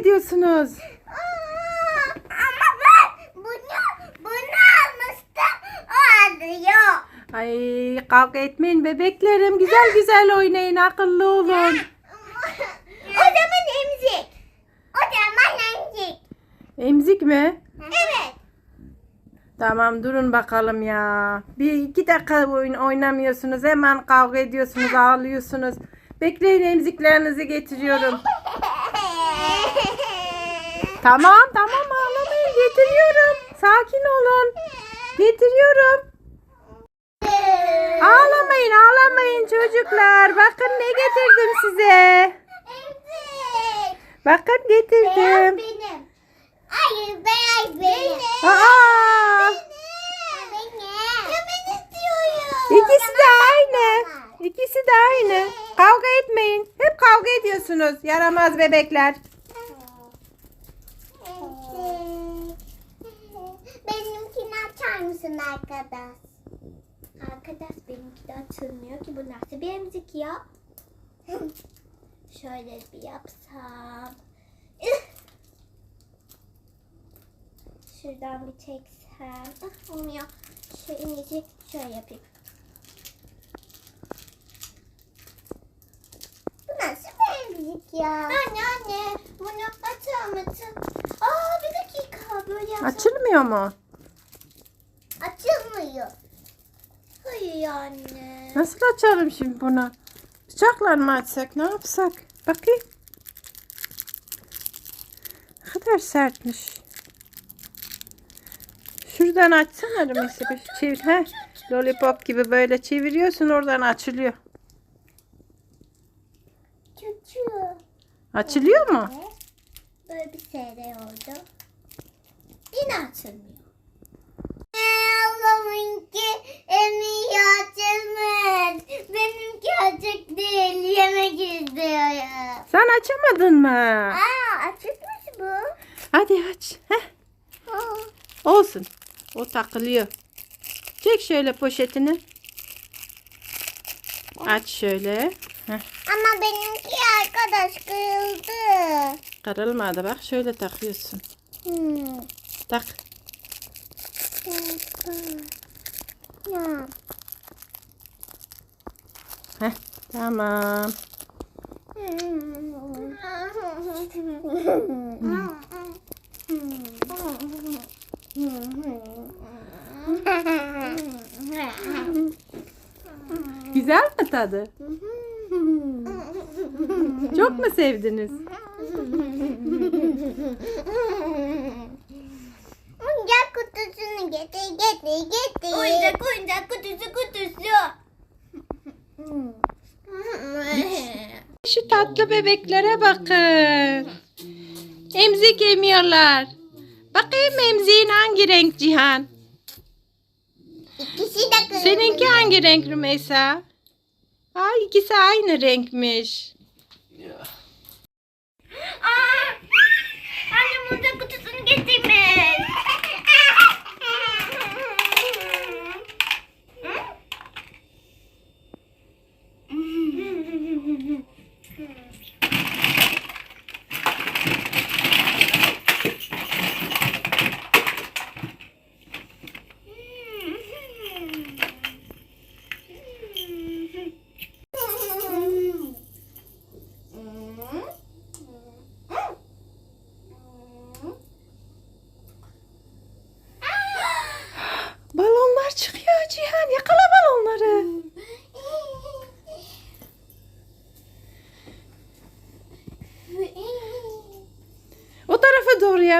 ediyorsunuz? Aa, Ama ben bunu, bunu almıştım. O alıyor. Ay kavga etmeyin bebeklerim. Güzel güzel oynayın. Akıllı olun. o zaman emzik. O zaman emzik. Emzik mi? Evet. Tamam durun bakalım ya. Bir iki dakika oyun oynamıyorsunuz. Hemen kavga ediyorsunuz. Ağlıyorsunuz. Bekleyin emziklerinizi getiriyorum. Tamam tamam ağlamayın. Getiriyorum. Sakin olun. Getiriyorum. Ağlamayın ağlamayın çocuklar. Bakın ne getirdim size. Bakın getirdim. Hayır beyaz benim. Aa, ikisi de aynı. İkisi de aynı. Kavga etmeyin. Hep kavga ediyorsunuz. Yaramaz bebekler. Benimkini açar mısın arkadaş? Arkadaş benimki de açılmıyor ki bu nasıl bir emzik ya? Şöyle bir yapsam. Şuradan bir çeksem. Ah, olmuyor. Emizi şöyle yapayım. Bu nasıl bir emzik ya? Anne anne bunu açar mısın? Aa bir dakika böyle yapsam. Açılmıyor mu? Açılmıyor. Hayır anne. Nasıl açalım şimdi bunu? Bıçakla mı açsak? Ne yapsak? Bakayım. Ne kadar sertmiş. Şuradan açsana Rumeysa. bir Çevir. He. Lollipop gibi böyle çeviriyorsun oradan açılıyor. Açılıyor mu? Böyle bir seyre oldu. Yine açılmıyor. Ablamınki emi açılmış. Benimki açık değil. Yemek istiyorum. Sen açamadın mı? Aa açıkmış bu. Hadi aç. Heh. Aa. Olsun. O takılıyor. Çek şöyle poşetini. Aç şöyle. Heh. Ama benimki arkadaş kırıldı. Kırılmadı bak şöyle takıyorsun. Hmm. Tak. Ya. Heh. Tamam. Güzel mi tadı? Çok mu sevdiniz? Oyuncak kutusunu getir getir getir. Oyuncak oyuncak kutusu kutusu. Şu tatlı bebeklere bakın. Emzik emiyorlar. Bakayım emziğin hangi renk Cihan? İkisi de kırmızı. Seninki hangi renk Rümeysa? Aa ikisi aynı renkmiş. Aa! Annem oyuncak kutusunu getirmiş.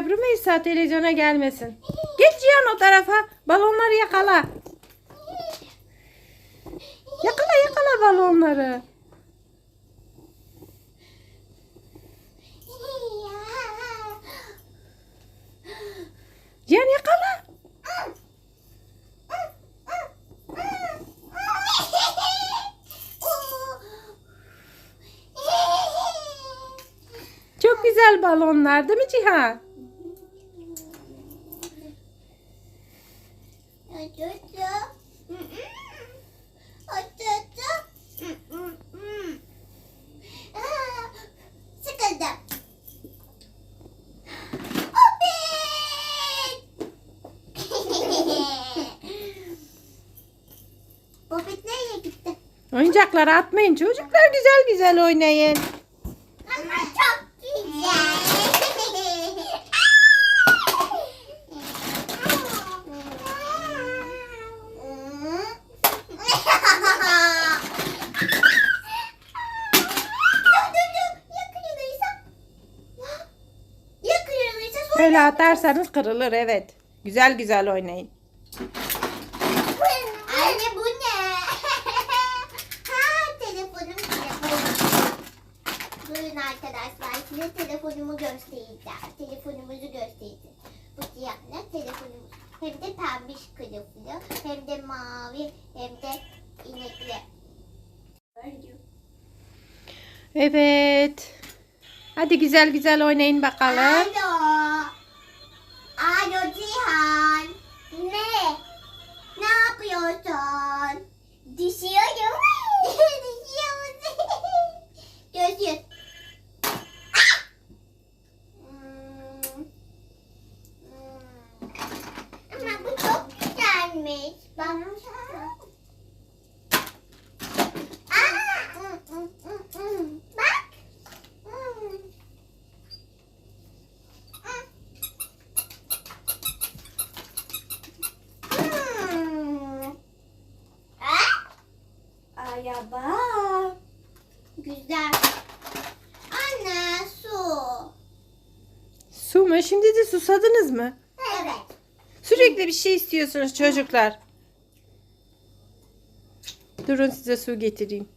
Oraya Rümeysa televizyona gelmesin. Geç Cihan o tarafa. Balonları yakala. Yakala yakala balonları. Cihan yakala. Çok güzel balonlar değil mi Cihan? Oyuncakları atmayın çocuklar güzel güzel oynayın. Ama çok güzel. Öyle atarsanız kırılır evet. Güzel güzel oynayın. Anne bu ne? ha telefonum telefonum. Buyurun arkadaşlar size telefonumu göstereceğim. Telefonumuzu göstereceğim. Bu siyahla telefonumuz. Hem de pembiş kılıflı, hem de mavi, hem de inekli. Evet. Hadi güzel güzel oynayın bakalım. Alo Cihan. Ne? Ne yapıyorsun? Düşüyorum. Düşüyor musun? Görüşürüz. Hmm. Hmm. Ama bu çok güzelmiş. Bak. Aa, hmm, hmm, hmm, hmm. Bak. Hmm. Hmm. Ha? Araba. Güzel. Anne su. Su mu? Şimdi de susadınız mı? Evet. Sürekli bir şey istiyorsunuz çocuklar. Durun size su getireyim.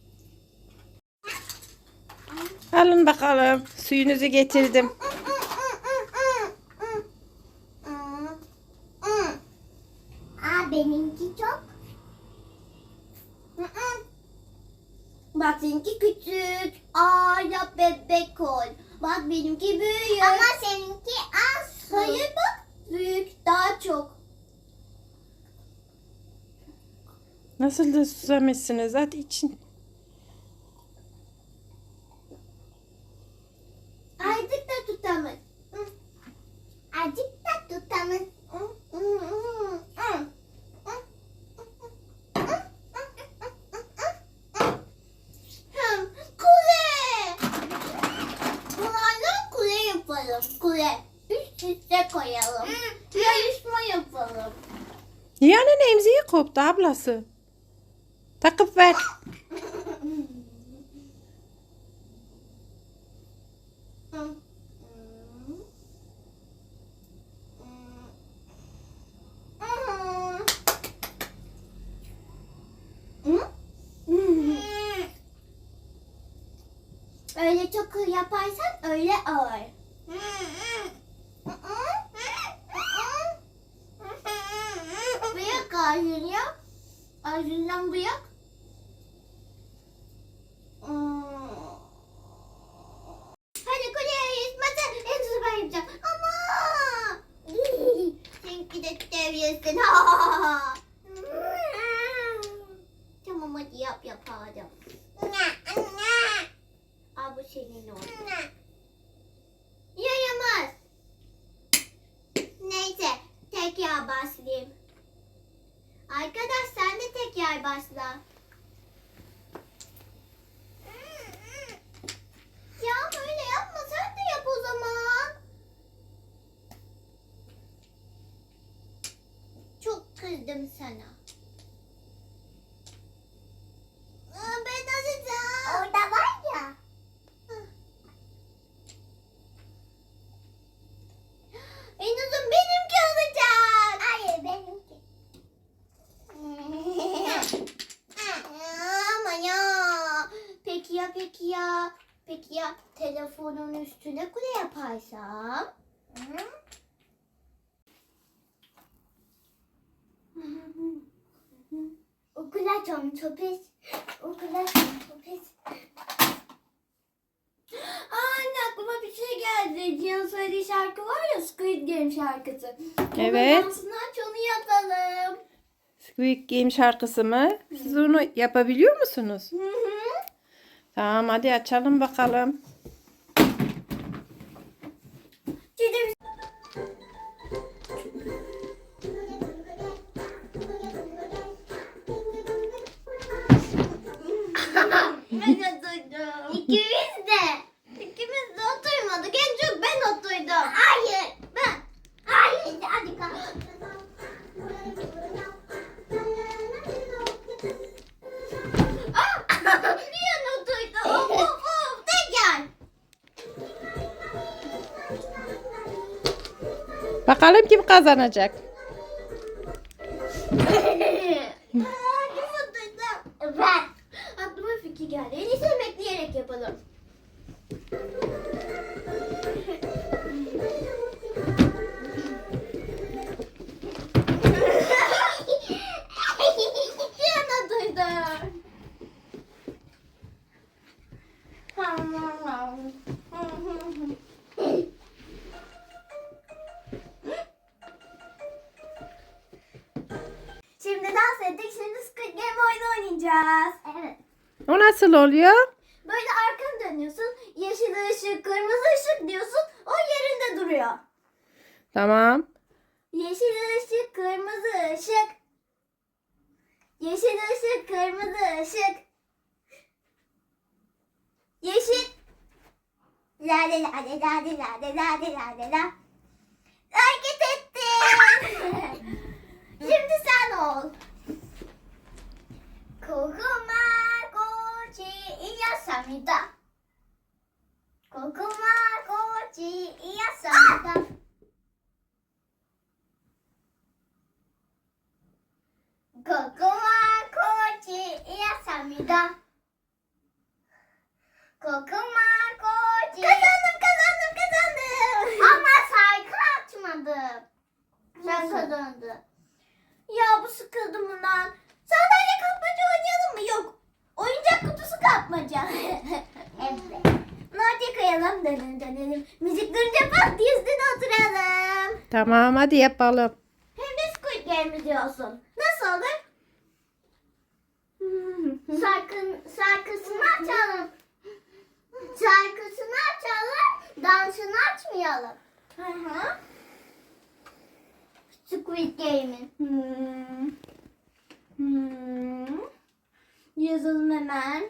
Alın bakalım. Suyunuzu getirdim. Aa benimki çok. Bak seninki küçük. Aa ya bebek ol. Bak benimki büyük. Ama seninki az. Hayır bak büyük daha çok. Nasıl da susamışsınız? Hadi için. Azıcık da tutamız. Azıcık da tutamız. Kule! Bunlardan kule yapalım. Kule. Üst üste koyalım. Yarışma yapalım. Nihan'ın emziği koptu ablası. Takıp ver. Öyle çok yaparsan öyle ağır. Bırak ağzını. Ağzından bırak. Hadi kuleye yüzmese en hızlı ben yapacağım. Ama! Seninki de seviyorsun. tamam hadi yap yap hadi. Al bu senin olsun. Yayamaz. Neyse tekrar başlayayım. Arkadaş sen de tekrar başla. Ya böyle yapma sen de yap o zaman. Çok kızdım sana. Aa, Ben alacağım. Orada var ya. saysam. Okula çok topis. Aa, anne aklıma bir şey geldi. Cihan söylediği şarkı var ya Squid Game şarkısı. Evet. Dansını aç onu yapalım. Squid Game şarkısı mı? Siz onu yapabiliyor musunuz? Hı hı. Tamam hadi açalım bakalım. Ben mutluydum. Hayır. Ben. Hayır. Hadi kalk. Bakalım kim kazanacak. Nasıl oluyor? Böyle arkanı dönüyorsun. Yeşil ışık, kırmızı ışık diyorsun. O yerinde duruyor. Tamam. Yeşil ışık, kırmızı ışık. Yeşil ışık, kırmızı ışık. Yeşil. La la la la la la la la la la la. Hareket ettin. Şimdi sen ol. Kokuma 이었습니다. 고구마 꼬치 이었습니다. 아! 고구마 꼬치 이었습니다. 고구마 꼬치 kazandım kazandım kazandım. Ama saykı açmadım. Sen kazandın. Ya bu sıkıldım bundan. Sandalye kapmaca oynayalım mı? Yok Kapmaca. evet. Hadi kayalım dönelim dönelim. Müzik duyunca pat üstüne oturalım. Tamam hadi yapalım. Hem de Squid Game diyorsun. Nasıl olur? Şarkın, şarkısını açalım. Şarkısını açalım. Dansını açmayalım. Hı hı. Squid Game'in. Hmm. Hmm. Yazalım hemen.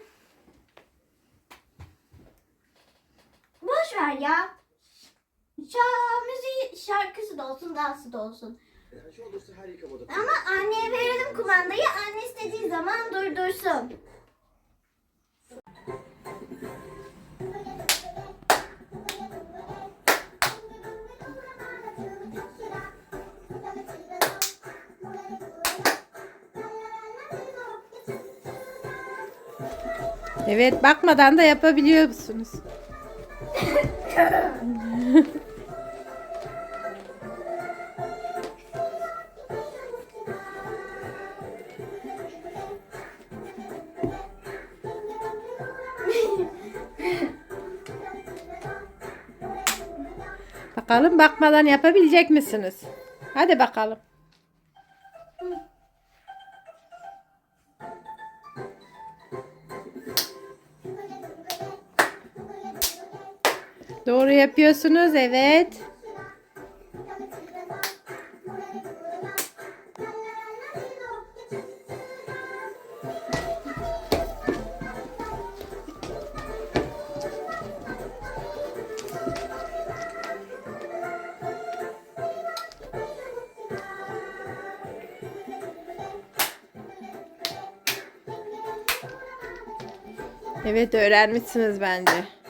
Ver ya. Şa müziği şarkısı da olsun, dansı da olsun. Ama anneye verelim kumandayı. Anne istediği zaman durdursun. Evet bakmadan da yapabiliyor musunuz? Bakalım bakmadan yapabilecek misiniz? Hadi bakalım. Doğru yapıyorsunuz evet. Evet öğrenmişsiniz bence.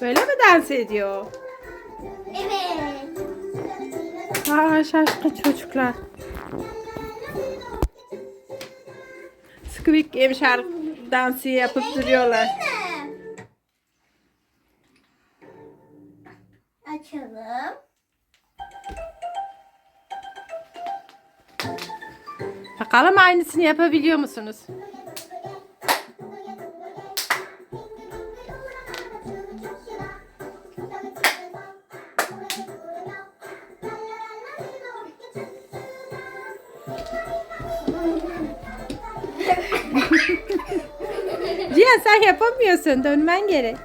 Böyle mi dans ediyor? Evet. Aa şaşkın çocuklar. Squid Game şarkı dansı yapıp duruyorlar. Açalım. Bakalım aynısını yapabiliyor musunuz? Sen yapamıyorsun. Dönmen gerek.